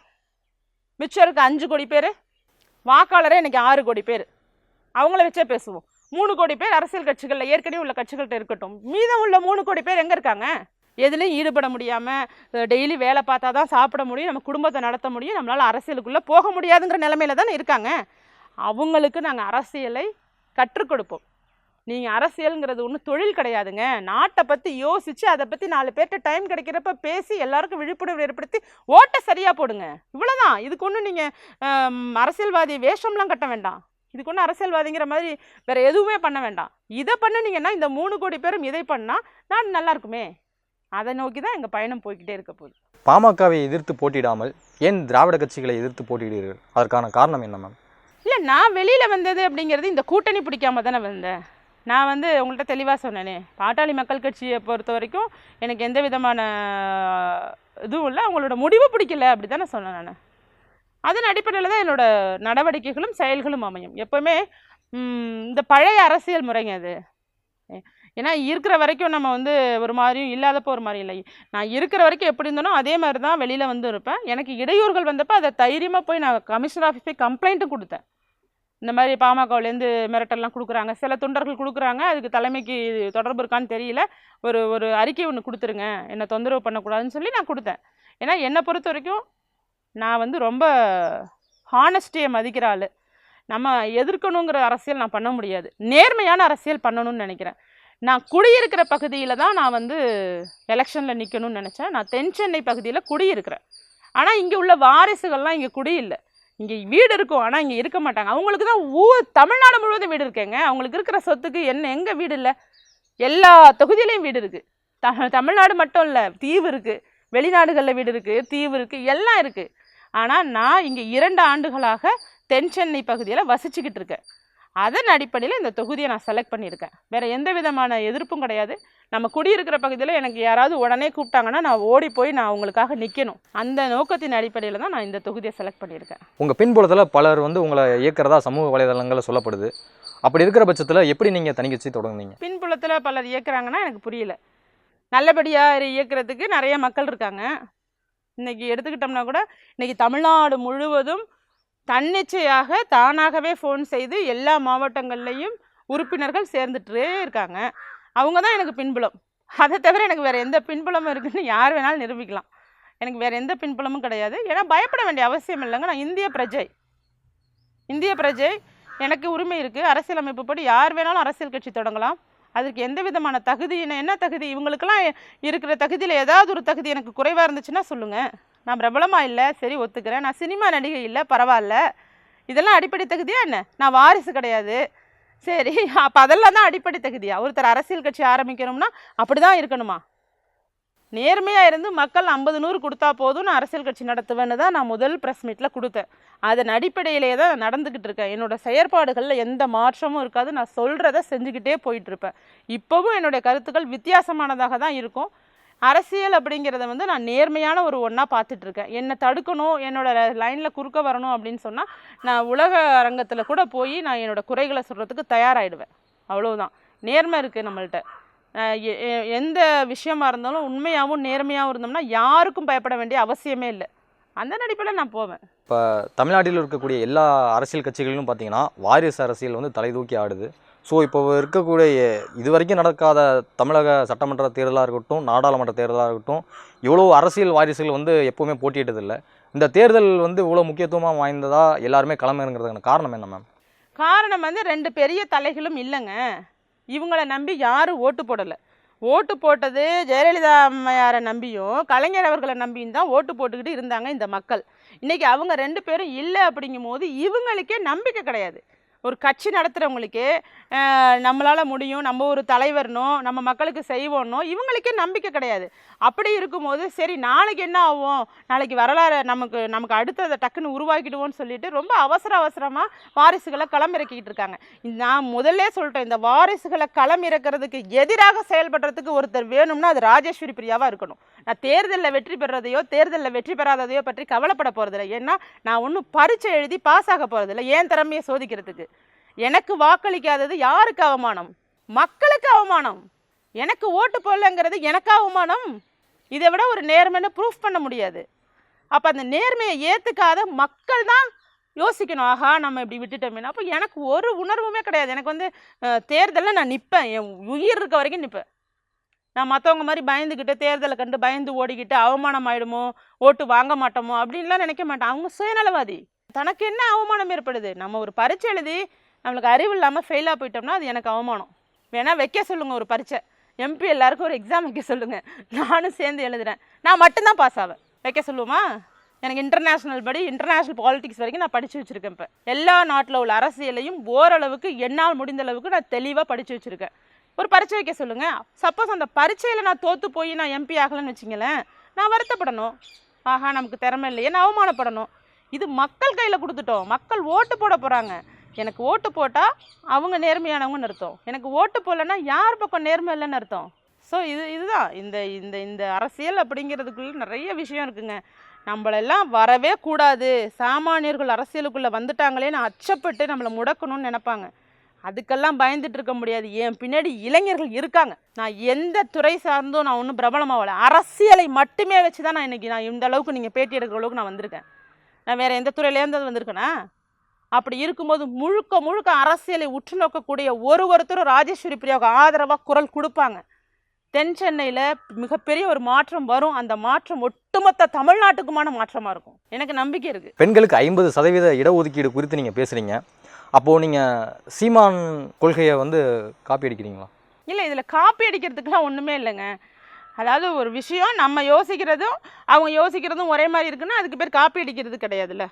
மிச்சம் இருக்க அஞ்சு கோடி பேர்? வாக்காளரே இன்றைக்கி ஆறு கோடி பேர். அவங்கள வச்சே பேசுவோம். மூணு கோடி பேர் அரசியல் கட்சிகளில் ஏற்கனவே உள்ள கட்சிகள்கிட்ட இருக்கட்டும். மீதம் உள்ள மூணு கோடி பேர் எங்கே இருக்காங்க? எதுலேயும் ஈடுபட முடியாமல் டெய்லி வேலை பார்த்தா தான் சாப்பிட முடியும் நம்ம குடும்பத்தை நடத்த முடியும் நம்மளால் அரசியலுக்குள்ளே போக முடியாதுங்கிற நிலமையில தானே இருக்காங்க. அவங்களுக்கு நாங்கள் அரசியலை கற்றுக் கொடுப்போம். நீங்கள் அரசியலுங்கிறது ஒன்றும் தொழில் கிடையாதுங்க. நாட்டை பற்றி யோசித்து அதை பற்றி நாலு பேர்கிட்ட டைம் கிடைக்கிறப்ப பேசி எல்லாருக்கும் விழிப்புணர்வு ஏற்படுத்தி ஓட்டை சரியாக போடுங்க. இவ்வளோதான் இதுக்கு ஒன்றும் நீங்கள் அரசியல்வாதி வேஷம்லாம் கட்ட வேண்டாம். இதுக்கு ஒன்றும் அரசியல்வாதிங்கிற மாதிரி வேறு எதுவுமே பண்ண வேண்டாம். இதை பண்ணுனீங்கன்னா இந்த மூணு கோடி பேரும் இதை பண்ணால் நான் நல்லா இருக்குமே? அதை நோக்கி தான் எங்கள் பயணம் போய்க்கிட்டே இருக்க போகுது. பாமகவை எதிர்த்து போட்டியிடாமல் ஏன் திராவிட கட்சிகளை எதிர்த்து போட்டியிடுகிறீர்கள்? அதற்கான காரணம் என்ன மேம் இல்லை நான் வெளியில் வந்தது அப்படிங்கிறது இந்த கூட்டணி பிடிக்காம தானே வந்தேன். நான் வந்து உங்கள்கிட்ட தெளிவாக சொன்னேனே. பாட்டாளி மக்கள் கட்சியை பொறுத்த வரைக்கும் எனக்கு எந்த விதமான இதுவும் இல்லை. அவங்களோட முடிவு பிடிக்கல அப்படி தானே சொன்னேன் நான். அதன் அடிப்படையில் தான் என்னோட நடவடிக்கைகளும் செயல்களும் அமையும். எப்போவுமே இந்த பழைய அரசியல் முறைங்க அது. ஏன்னா இருக்கிற வரைக்கும் நம்ம வந்து ஒரு மாதிரியும் இல்லாதப்போ ஒரு மாதிரி இல்லை. நான் இருக்கிற வரைக்கும் எப்படி இருந்தனோ அதே மாதிரி தான் வெளியில் வந்து இருப்பேன். எனக்கு இடையூறுகள் வந்தப்போ அதை தைரியமாக போய் நான் கமிஷனர் ஆஃபீஸ் போய் கம்ப்ளைண்ட்டும் கொடுத்தேன். இந்த மாதிரி பாமகவுலேருந்து மிரட்டல்லாம் கொடுக்குறாங்க. சில தொண்டர்கள் கொடுக்குறாங்க. அதுக்கு தலைமைக்கு தொடர்பு இருக்கான்னு தெரியல. ஒரு ஒரு அறிக்கை ஒன்று கொடுத்துருங்க. என்னை தொந்தரவு பண்ணக்கூடாதுன்னு சொல்லி நான் கொடுத்தேன். ஏன்னா என்னை பொறுத்த வரைக்கும் நான் வந்து ரொம்ப ஹானஸ்டியை மதிக்கிற ஆள். நம்ம எதிர்க்கணுங்கிற அரசியல் நான் பண்ண முடியாது. நேர்மையான அரசியல் பண்ணணும்னு நினைக்கிறேன். நான் குடியிருக்கிற பகுதியில் தான் நான் வந்து எலெக்ஷனில் நிற்கணும்னு நினச்சேன். நான் தென் சென்னை பகுதியில் குடியிருக்கிறேன். ஆனால் இங்கே உள்ள வாரிசுகள்லாம் இங்கே குடியில்லை. இங்கே வீடு இருக்கும் ஆனால் இங்கே இருக்க மாட்டாங்க. அவங்களுக்கு தான் ஊர் தமிழ்நாடு முழுவதும் வீடு இருக்கேங்க. அவங்களுக்கு இருக்கிற சொத்துக்கு என்ன எங்கே வீடு இல்லை? எல்லா தொகுதியிலையும் வீடு இருக்குது த தமிழ்நாடு மட்டும் இல்லை தீவு இருக்குது வெளிநாடுகளில் வீடு இருக்குது தீவு இருக்குது எல்லாம் இருக்குது ஆனால் நான் இங்கே இரண்டு ஆண்டுகளாக தென் சென்னை பகுதியில் வசிச்சுக்கிட்டு இருக்கேன். அதன் அடிப்படையில் இந்த தொகுதியை நான் செலக்ட் பண்ணியிருக்கேன். வேறு எந்த விதமான எதிர்ப்பும் கிடையாது. நம்ம குடியிருக்கிற பகுதியில் எனக்கு யாராவது உடனே கூப்பிட்டாங்கன்னா நான் ஓடி போய் நான் அவங்களுக்காக நிற்கணும் அந்த நோக்கத்தின் அடிப்படையில் தான் நான் இந்த தொகுதியை செலக்ட் பண்ணியிருக்கேன். உங்கள் பின்புலத்தில் பலர் வந்து உங்களை இயக்கிறதா சமூக வலைதளங்களில் சொல்லப்படுது. அப்படி இருக்கிற பட்சத்தில் எப்படி நீங்கள் தனிக்கட்சி தொடங்குனீங்க? பின்புலத்தில் பலர் இயக்குறாங்கன்னா எனக்கு புரியல. நல்லபடியாக இயக்கிறதுக்கு நிறைய மக்கள் இருக்காங்க. இன்னைக்கு எடுத்துக்கிட்டோம்னா கூட இன்னைக்கு தமிழ்நாடு முழுவதும் தன்னிச்சையாக தானாகவே ஃபோன் செய்து எல்லா மாவட்டங்கள்லேயும் உறுப்பினர்கள் சேர்ந்துட்டே இருக்காங்க. அவங்க தான் எனக்கு பின்புலம். அதை தவிர எனக்கு வேறு எந்த பின்புலமும் இருக்குதுன்னு யார் வேணாலும் நிரூபிக்கலாம். எனக்கு வேறு எந்த பின்புலமும் கிடையாது. ஏன்னா பயப்பட வேண்டிய அவசியம் இல்லைங்க. நான் இந்திய பிரஜை. இந்திய பிரஜை எனக்கு உரிமை இருக்குது அரசியலமைப்பு படி யார் வேணாலும் அரசியல் கட்சி தொடங்கலாம். அதுக்கு எந்த விதமான தகுதி என்ன என்ன தகுதி? இவங்களுக்கெல்லாம் இருக்கிற தகுதியில் ஏதாவது ஒரு தகுதி எனக்கு குறைவாக இருந்துச்சுன்னா சொல்லுங்கள் நான் பிரபலமாக இல்லை. சரி ஒத்துக்கிறேன். நான் சினிமா நடிகை இல்லை பரவாயில்ல இதெல்லாம் அடிப்படை தகுதியா என்ன? நான் வாரிசு கிடையாது. சரி அப்போ அதெல்லாம் தான் அடிப்படை தகுதியா? ஒருத்தர் அரசியல் கட்சி ஆரம்பிக்கணும்னா அப்படி தான் இருக்கணுமா? நேர்மையாக இருந்து மக்கள் ஐம்பது நூறு கொடுத்தா போதும் நான் அரசியல் கட்சி நடத்துவேன்னு தான் நான் முதல் ப்ரெஸ் மீட்டில் கொடுத்தேன். அதன் அடிப்படையிலேயே தான் நான் நடந்துக்கிட்டு இருக்கேன். என்னோட செயற்பாடுகளில் எந்த மாற்றமும் இருக்காது. நான் சொல்கிறத செஞ்சுக்கிட்டே போயிட்டுருப்பேன் இப்போவும் என்னுடைய கருத்துக்கள் வித்தியாசமானதாக தான் இருக்கும். அரசியல் அப்படிங்கிறத வந்து நான் நேர்மையான ஒரு ஒன்றா பார்த்துட்ருக்கேன். என்னை தடுக்கணும் என்னோடய லைனில் குறுக்க வரணும் அப்படின்னு சொன்னால் நான் உலக அரங்கத்தில் கூட போய் நான் என்னோட குறைகளை சொல்கிறதுக்கு தயாராகிடுவேன் அவ்வளோதான் நேர்மை இருக்குது நம்மள்கிட்ட எந்த விஷயமா இருந்தாலும் உண்மையாகவும் நேர்மையாகவும் இருந்தோம்னா யாருக்கும் பயப்பட வேண்டிய அவசியமே இல்லை. அந்த நடிப்பில் நான் போவேன். இப்போ தமிழ்நாட்டில் இருக்கக்கூடிய எல்லா அரசியல் கட்சிகளிலும் பார்த்தீங்கன்னா வாரிசு அரசியல் வந்து தலை தூக்கி ஆடுது. ஸோ இப்போ இருக்கக்கூடிய இது வரைக்கும் நடக்காத தமிழக சட்டமன்ற தேர்தலாக இருக்கட்டும் நாடாளுமன்ற தேர்தலாக இருக்கட்டும் இவ்வளோ அரசியல் வாரிசுகள் வந்து எப்போவுமே போட்டியிட்டதில்லை. இந்த தேர்தல் வந்து இவ்வளோ முக்கியத்துவமாக வாய்ந்ததாக எல்லாருமே கிளம்புங்கிறதுக்கான காரணம் என்ன மேம் காரணம் வந்து ரெண்டு பெரிய தலைகளும் இல்லைங்க. இவங்களை நம்பி யாரும் ஓட்டு போடலை. ஓட்டு போட்டது ஜெயலலிதா அம்மையாரை நம்பியும் கலைஞர் அவர்களை நம்பியும் தான் ஓட்டு போட்டுக்கிட்டு இருந்தாங்க இந்த மக்கள். இன்றைக்கி அவங்க ரெண்டு பேரும் இல்லை அப்படிங்கும் போது இவங்களுக்கே நம்பிக்கை கிடையாது. ஒரு கட்சி நடத்துகிறவங்களுக்கு நம்மளால் முடியும் நம்ம ஒரு தலைவர்னோ நம்ம மக்களுக்கு செய்வோன்னோ இவங்களுக்கே நம்பிக்கை கிடையாது. அப்படி இருக்கும்போது சரி நாளைக்கு என்ன ஆகும்? நாளைக்கு வரலாறு நமக்கு நமக்கு அடுத்ததை டக்குன்னு உருவாக்கிடுவோம்னு சொல்லிட்டு ரொம்ப அவசர அவசரமாக வாரிசுகளை களமிறக்கிட்டு இருக்காங்க. நான் முதல்ல சொல்லிட்டேன் இந்த வாரிசுகளை களம் இறக்கிறதுக்கு எதிராக செயல்படுறதுக்கு ஒருத்தர் வேணும்னா அது ராஜேஸ்வரி பிரியாவாக இருக்கணும். நான் தேர்தலில் வெற்றி பெறதையோ தேர்தலில் வெற்றி பெறாததையோ பற்றி கவலைப்பட போகிறதில்ல ஏன்னா நான் ஒன்றும் பரீட்சை எழுதி பாஸ் ஆக போகிறதில்ல ஏன் திறமையை சோதிக்கிறதுக்கு? எனக்கு வாக்களிக்காதது யாருக்கு அவமானம்? மக்களுக்கு அவமானம். எனக்கு ஓட்டு போடலங்கிறது எனக்கு அவமானம். இதை விட ஒரு நேர்மைன்னு ப்ரூஃப் பண்ண முடியாது. அப்போ அந்த நேர்மையை ஏற்றுக்காத மக்கள் தான் யோசிக்கணும். ஆஹா நம்ம இப்படி விட்டுட்டோமே அப்போ எனக்கு ஒரு உணர்வுமே கிடையாது. எனக்கு வந்து தேர்தலில் நான் நிற்பேன் என் உயிர் இருக்க வரைக்கும் நிற்பேன் நான் மற்றவங்க மாதிரி பயந்துக்கிட்டு தேர்தலை கண்டு பயந்து ஓடிக்கிட்டு அவமானம் ஆயிடுமோ ஓட்டு வாங்க மாட்டோமோ அப்படின்லாம் நினைக்க மாட்டேன். அவங்க சுயநலவாதி. தனக்கு என்ன அவமானம் ஏற்படுது? நம்ம ஒரு பரீட்சை எழுதி நம்மளுக்கு அறிவு இல்லாமல் ஃபெயிலாக போயிட்டோம்னா அது எனக்கு அவமானம். வேணால் வைக்க சொல்லுங்கள் ஒரு பரீட்சை. எம்பி எல்லாருக்கும் ஒரு எக்ஸாம் வைக்க சொல்லுங்கள் நானும் சேர்ந்து எழுதுறேன். நான் மட்டும்தான் பாஸ் ஆவேன். வைக்க சொல்லுவோமா? எனக்கு இன்டர்நேஷ்னல் படி இன்டர்நேஷ்னல் பாலிடிக்ஸ் வரைக்கும் நான் படித்து வச்சுருக்கேன் இப்போ. எல்லா நாட்டில் உள்ள அரசியலையும் ஓரளவுக்கு என்னால் முடிந்த அளவுக்கு நான் தெளிவாக படித்து வச்சுருக்கேன். ஒரு பரீட்சை வைக்க சொல்லுங்கள் சப்போஸ் அந்த பரீட்சையில் நான் தோற்று போய் நான் எம்பி ஆகலைன்னு வச்சிங்களேன் நான் வருத்தப்படணும். ஆஹா நமக்கு திறமை இல்லையே. நான் அவமானப்படணும். இது மக்கள் கையில் கொடுத்துட்டோம். மக்கள் ஓட்டு போட போகிறாங்க எனக்கு ஓட்டு போட்டால் அவங்க நேர்மையானவங்கன்னு அர்த்தம். எனக்கு ஓட்டு போடலன்னா யார் பக்கம் நேர்மை இல்லைன்னு அர்த்தம். ஸோ இது இதுதான். இந்த இந்த இந்த அரசியல் அப்படிங்கிறதுக்குள்ள நிறைய விஷயம் இருக்குங்க. நம்மளெல்லாம் வரவே கூடாது. சாமானியர்கள் அரசியலுக்குள்ளே வந்துட்டாங்களேன்னு அச்சப்பட்டு நம்மளை முடக்கணும்னு நினைப்பாங்க. அதுக்கெல்லாம் பயந்துட்டு இருக்க முடியாது. என் பின்னாடி இளைஞர்கள் இருக்காங்க. நான் எந்த துறை சார்ந்தும் நான் ஒன்றும் பிரபலமாகல. அரசியலை மட்டுமே வச்சு தான் நான் இன்றைக்கி நான் இந்த அளவுக்கு நீங்கள் பேட்டி எடுக்கிற அளவுக்கு நான் வந்திருக்கேன். நான் வேறு எந்த துறையிலேருந்து வந்திருக்கேனா அப்படி இருக்கும்போது முழுக்க முழுக்க அரசியலை உற்று நோக்கக்கூடிய ஒரு ஒருத்தரும் ராஜேஸ்வரி பிரியாவுக்கு ஆதரவாக குரல் கொடுப்பாங்க. தென் சென்னையில் மிகப்பெரிய ஒரு மாற்றம் வரும். அந்த மாற்றம் ஒட்டுமொத்த தமிழ்நாட்டுக்குமான மாற்றமாக இருக்கும். எனக்கு நம்பிக்கை இருக்குது பெண்களுக்கு ஐம்பது சதவீத இடஒதுக்கீடு குறித்து நீங்கள் பேசுகிறீங்க அப்போது நீங்கள் சீமான் கொள்கையை வந்து காப்பி அடிக்கிறீங்களா? இல்லை இதில் காப்பி அடிக்கிறதுக்குலாம் ஒன்றுமே இல்லைங்க. அதாவது ஒரு விஷயம் நம்ம யோசிக்கிறதும் அவங்க யோசிக்கிறதும் ஒரே மாதிரி இருக்குன்னா அதுக்கு பேர் காப்பி அடிக்கிறது கிடையாதுல்ல.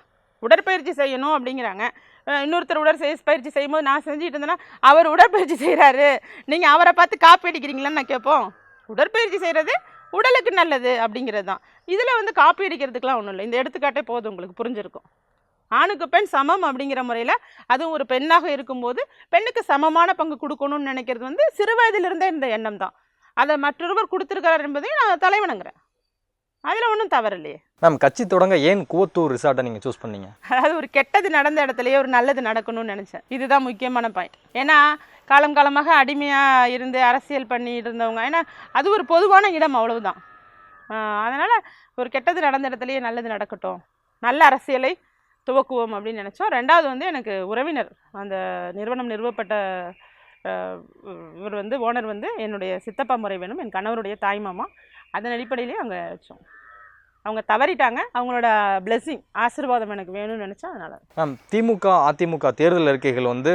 உடற்பயிற்சி செய்யணும் அப்படிங்கிறாங்க. இன்னொருத்தர் உடற்பயிற்சி பயிற்சி செய்யும்போது நான் செஞ்சுட்டு இருந்தேன்னா அவர் உடற்பயிற்சி செய்கிறாரு நீங்கள் அவரை பார்த்து காப்பி அடிக்கிறீங்களான்னு நான் கேட்போம். உடற்பயிற்சி செய்கிறது உடலுக்கு நல்லது அப்படிங்கிறது தான். இதில் வந்து காப்பி அடிக்கிறதுக்கெலாம் ஒன்றும் இல்லை. இந்த எடுத்துக்காட்டே போதும் உங்களுக்கு. புரிஞ்சிருக்கும். ஆணுக்கு பெண் சமம் அப்படிங்கிற முறையில் அதுவும் ஒரு பெண்ணாக இருக்கும்போது பெண்ணுக்கு சமமான பங்கு கொடுக்கணும்னு நினைக்கிறது வந்து சிறு வயதிலிருந்தே இந்த எண்ணம் தான். அதை மற்றொருவர் கொடுத்துருக்கார் என்பதையும் நான் தலைவணங்குறேன் அதில் ஒன்றும் தவறு இல்லையே மேம் கட்சி தொடங்க ஏன் கூவத்தூர் ரிசார்ட்டை நீங்கள் சூஸ் பண்ணீங்க? அதாவது ஒரு கெட்டது நடந்த இடத்துலயே ஒரு நல்லது நடக்கணும்னு நினச்சேன். இதுதான் முக்கியமான பாயிண்ட் ஏன்னா காலம் காலமாக அடிமையாக இருந்து அரசியல் பண்ணி இருந்தவங்க ஏன்னா அது ஒரு பொதுவான இடம் அவ்வளவுதான். அதனால் ஒரு கெட்டது நடந்த இடத்துலயே நல்லது நடக்கட்டும். நல்ல அரசியலை துவக்குவோம் அப்படின்னு நினச்சோம். ரெண்டாவது வந்து எனக்கு உறவினர் அந்த நிறுவனம் நிறுவப்பட்ட இவர் வந்து ஓனர் வந்து என்னுடைய சித்தப்பா முறை வேணும் என் கணவருடைய தாய்மாமா அதன் அடிப்படையிலே அங்கே வச்சோம். அவங்க தவறிட்டாங்க. அவங்களோட பிளெஸ்ஸிங் ஆசீர்வாதம் எனக்கு வேணும்னு நினச்சா அதனால். மேம் திமுக அதிமுக தேர்தல் அறிக்கைகள் வந்து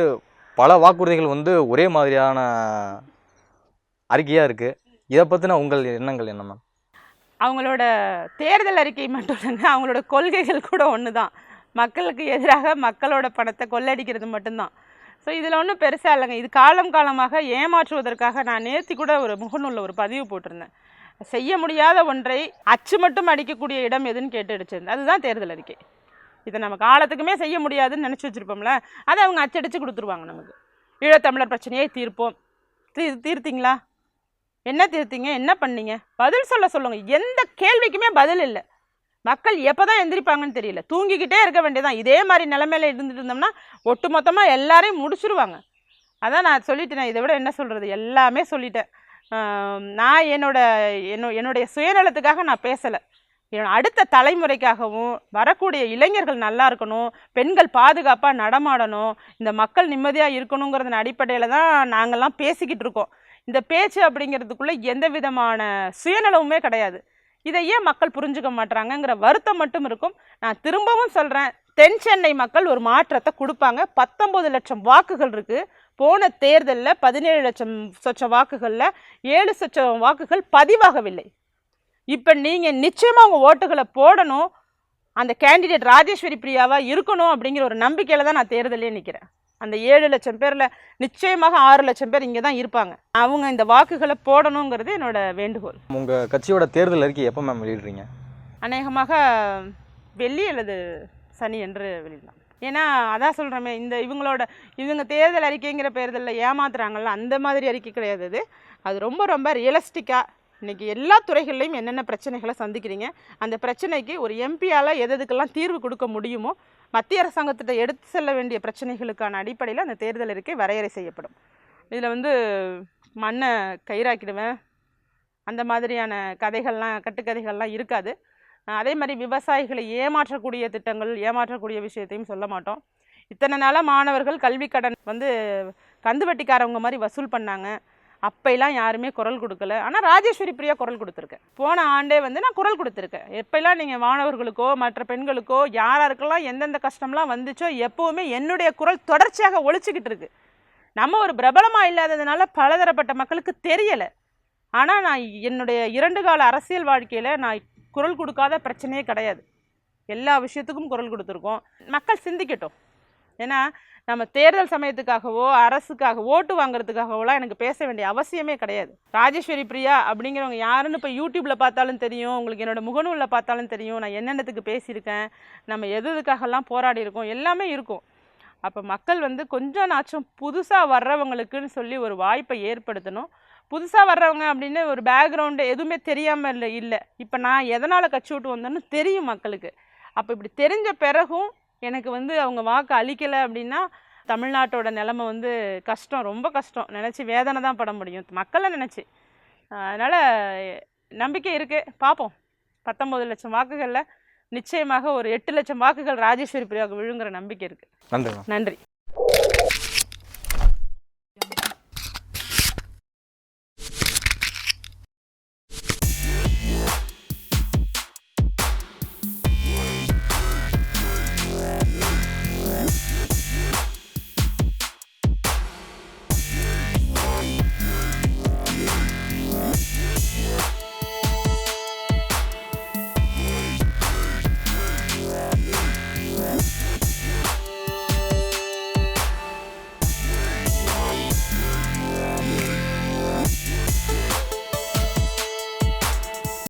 பல வாக்குறுதிகள் வந்து ஒரே மாதிரியான அறிக்கையாக இருக்குது இதை பற்றின உங்கள் எண்ணங்கள் என்ன மேம்? அவங்களோட தேர்தல் அறிக்கை மட்டும் இல்லைங்க அவங்களோட கொள்கைகள் கூட ஒன்று தான் மக்களுக்கு எதிராக மக்களோட பணத்தை கொள்ளடிக்கிறது மட்டும்தான். ஸோ இதில் ஒன்றும் பெருசாக இல்லைங்க. இது காலம் காலமாக ஏமாற்றுவதற்காக நான் நேர்த்தி கூட ஒரு முகநூலில் ஒரு பதிவு போட்டிருந்தேன். செய்ய முடியாத ஒன்றை அச்சு மட்டும் அடிக்கக்கூடிய இடம் எதுன்னு கேட்டு அடிச்சிருந்தேன். அதுதான் தேர்தல் அறிக்கை. இதை நம்ம காலத்துக்குமே செய்ய முடியாதுன்னு நினச்சி வச்சுருப்போம்ல அதை அவங்க அச்சடித்து கொடுத்துருவாங்க நமக்கு. ஈழத்தமிழர் பிரச்சனையை தீர்ப்போம். தீர் தீர்த்திங்களா? என்ன தீர்த்திங்க? என்ன பண்ணீங்க? பதில் சொல்ல சொல்லுங்கள் எந்த கேள்விக்குமே பதில் இல்லை. மக்கள் எப்போ தான் எந்திரிப்பாங்கன்னு தெரியல. தூங்கிக்கிட்டே இருக்க வேண்டியதான் இதே மாதிரி நிலமையில இருந்துட்டு இருந்தோம்னா ஒட்டு மொத்தமாக எல்லாரையும் முடிச்சிருவாங்க. அதான் நான் சொல்லிட்டேன் இதை விட என்ன சொல்கிறது எல்லாமே சொல்லிட்டேன். நான் என்னோட என்னோ என்னுடைய சுயநலத்துக்காக நான் பேசலை. அடுத்த தலைமுறைக்காகவும் வரக்கூடிய இளைஞர்கள் நல்லா இருக்கணும் பெண்கள் பாதுகாப்பாக நடமாடணும் இந்த மக்கள் நிம்மதியாக இருக்கணுங்கிறதன் அடிப்படையில் தான் நாங்கள்லாம் பேசிக்கிட்டு இருக்கோம். இந்த பேச்சு அப்படிங்கிறதுக்குள்ளே எந்த விதமான சுயநலவுமே கிடையாது. இதை ஏன் மக்கள் புரிஞ்சுக்க மாட்றாங்கங்கிற வருத்தம் மட்டும் இருக்கும். நான் திரும்பவும் சொல்கிறேன் தென் சென்னை மக்கள் ஒரு மாற்றத்தை கொடுப்பாங்க. பத்தொம்பது லட்சம் வாக்குகள் இருக்குது போன தேர்தலில் பதினேழு லட்சம் சொச்ச வாக்குகளில் ஏழு சொச்சம் வாக்குகள் பதிவாகவில்லை. இப்போ நீங்கள் நிச்சயமாக உங்கள் ஓட்டுகளை போடணும். அந்த கேண்டிடேட் ராஜேஸ்வரி பிரியாவாக இருக்கணும் அப்படிங்கிற ஒரு நம்பிக்கையில் தான் நான் தேர்தலே நிற்கிறேன் அந்த ஏழு லட்சம் பேரில் நிச்சயமாக ஆறு லட்சம் பேர் இங்கே தான் இருப்பாங்க. அவங்க இந்த வாக்குகளை போடணுங்கிறது என்னோட வேண்டுகோள். உங்கள் கட்சியோட தேர்தல் அறிக்கை எப்போ மேம் வெளியிடுறீங்க? அநேகமாக வெள்ளி அல்லது சனி என்று வெளியிடலாம். ஏன்னா அதான் சொல்கிறோமே இந்த இவங்களோட இவங்க தேர்தல் அறிக்கைங்கிற பேர்தலில் ஏமாத்துறாங்கல்ல அந்த மாதிரி அறிக்கை கிடையாது இது அது ரொம்ப ரொம்ப ரியலிஸ்டிக்காக இன்றைக்கி எல்லா துறைகள்லையும் என்னென்ன பிரச்சனைகளை சந்திக்கிறீங்க அந்த பிரச்சனைக்கு ஒரு எம்பியால் எது எதுக்கெல்லாம் தீர்வு கொடுக்க முடியுமோ மத்திய அரசாங்கத்திட்ட எடுத்து செல்ல வேண்டிய பிரச்சனைகளுக்கான அடிப்படையில் அந்த தேர்தல் அறிக்கை வரையறை செய்யப்படும். இதில் வந்து மண்ணை கயிறாக்கிடுவேன். அந்த மாதிரியான கதைகள்லாம் கட்டுக்கதைகள்லாம் இருக்காது. அதே மாதிரி விவசாயிகளை ஏமாற்றக்கூடிய திட்டங்கள் ஏமாற்றக்கூடிய விஷயத்தையும் சொல்ல மாட்டோம். இத்தனை நாளாக மாணவர்கள் கல்வி கடன் வந்து கந்து வட்டிக்காரவங்க மாதிரி வசூல் பண்ணாங்க. அப்பெல்லாம் யாருமே குரல் கொடுக்கல. ஆனால் ராஜேஸ்வரி பிரியா குரல் கொடுத்துருக்கேன் போன ஆண்டே வந்து நான் குரல் கொடுத்துருக்கேன். எப்பெல்லாம் நீங்கள் மாணவர்களுக்கோ மற்ற பெண்களுக்கோ யாராருக்கெல்லாம் எந்தெந்த கஷ்டம்லாம் வந்துச்சோ எப்போவுமே என்னுடைய குரல் தொடர்ச்சியாக ஒழிச்சிக்கிட்டு இருக்கு. நம்ம ஒரு பிரபலமாக இல்லாததுனால பலதரப்பட்ட மக்களுக்கு தெரியலை. ஆனால் நான் என்னுடைய இரண்டு கால அரசியல் வாழ்க்கையில் நான் குரல் கொடுக்காத பிரச்சனையே கிடையாது. எல்லா விஷயத்துக்கும் குரல் கொடுத்துருக்கோம். மக்கள் சிந்திக்கட்டும். ஏன்னா நம்ம தேர்தல் சமயத்துக்காகவோ அரசுக்காக ஓட்டு வாங்குறதுக்காகவோலாம் எனக்கு பேச வேண்டிய அவசியமே கிடையாது. ராஜேஸ்வரி பிரியா அப்படிங்கிறவங்க யாருன்னு இப்போ யூடியூப்பில் பார்த்தாலும் தெரியும் உங்களுக்கு என்னோட முகநூலில் பார்த்தாலும் தெரியும் நான் என்னென்னத்துக்கு பேசியிருக்கேன் நம்ம எது எதுக்காகலாம் போராடி இருக்கோம் எல்லாமே இருக்கும். அப்போ மக்கள் வந்து கொஞ்சம் நாச்சும் புதுசாக வர்றவங்களுக்குன்னு சொல்லி ஒரு வாய்ப்பை ஏற்படுத்தணும். புதுசாக வர்றவங்க அப்படின்னு ஒரு பேக்ரவுண்டு எதுவுமே தெரியாமல் இல்லை இல்லை. இப்போ நான் எதனால் கட்சி விட்டு வந்தேன்னு தெரியும் மக்களுக்கு. அப்போ இப்படி தெரிஞ்ச பிறகும் எனக்கு வந்து அவங்க வாக்கு அளிக்கலை அப்படின்னா தமிழ்நாட்டோட நிலமை வந்து கஷ்டம் ரொம்ப கஷ்டம். நினச்சி வேதனை தான் பட முடியும். மக்களை நினச்சி. அதனால் நம்பிக்கை இருக்குது பார்ப்போம் பத்தொம்பது லட்சம் வாக்குகளில் நிச்சயமாக ஒரு எட்டு லட்சம் வாக்குகள் ராஜேஸ்வரி பிரியாவுக்கு விழுங்குற நம்பிக்கை இருக்குது நன்றி நன்றி.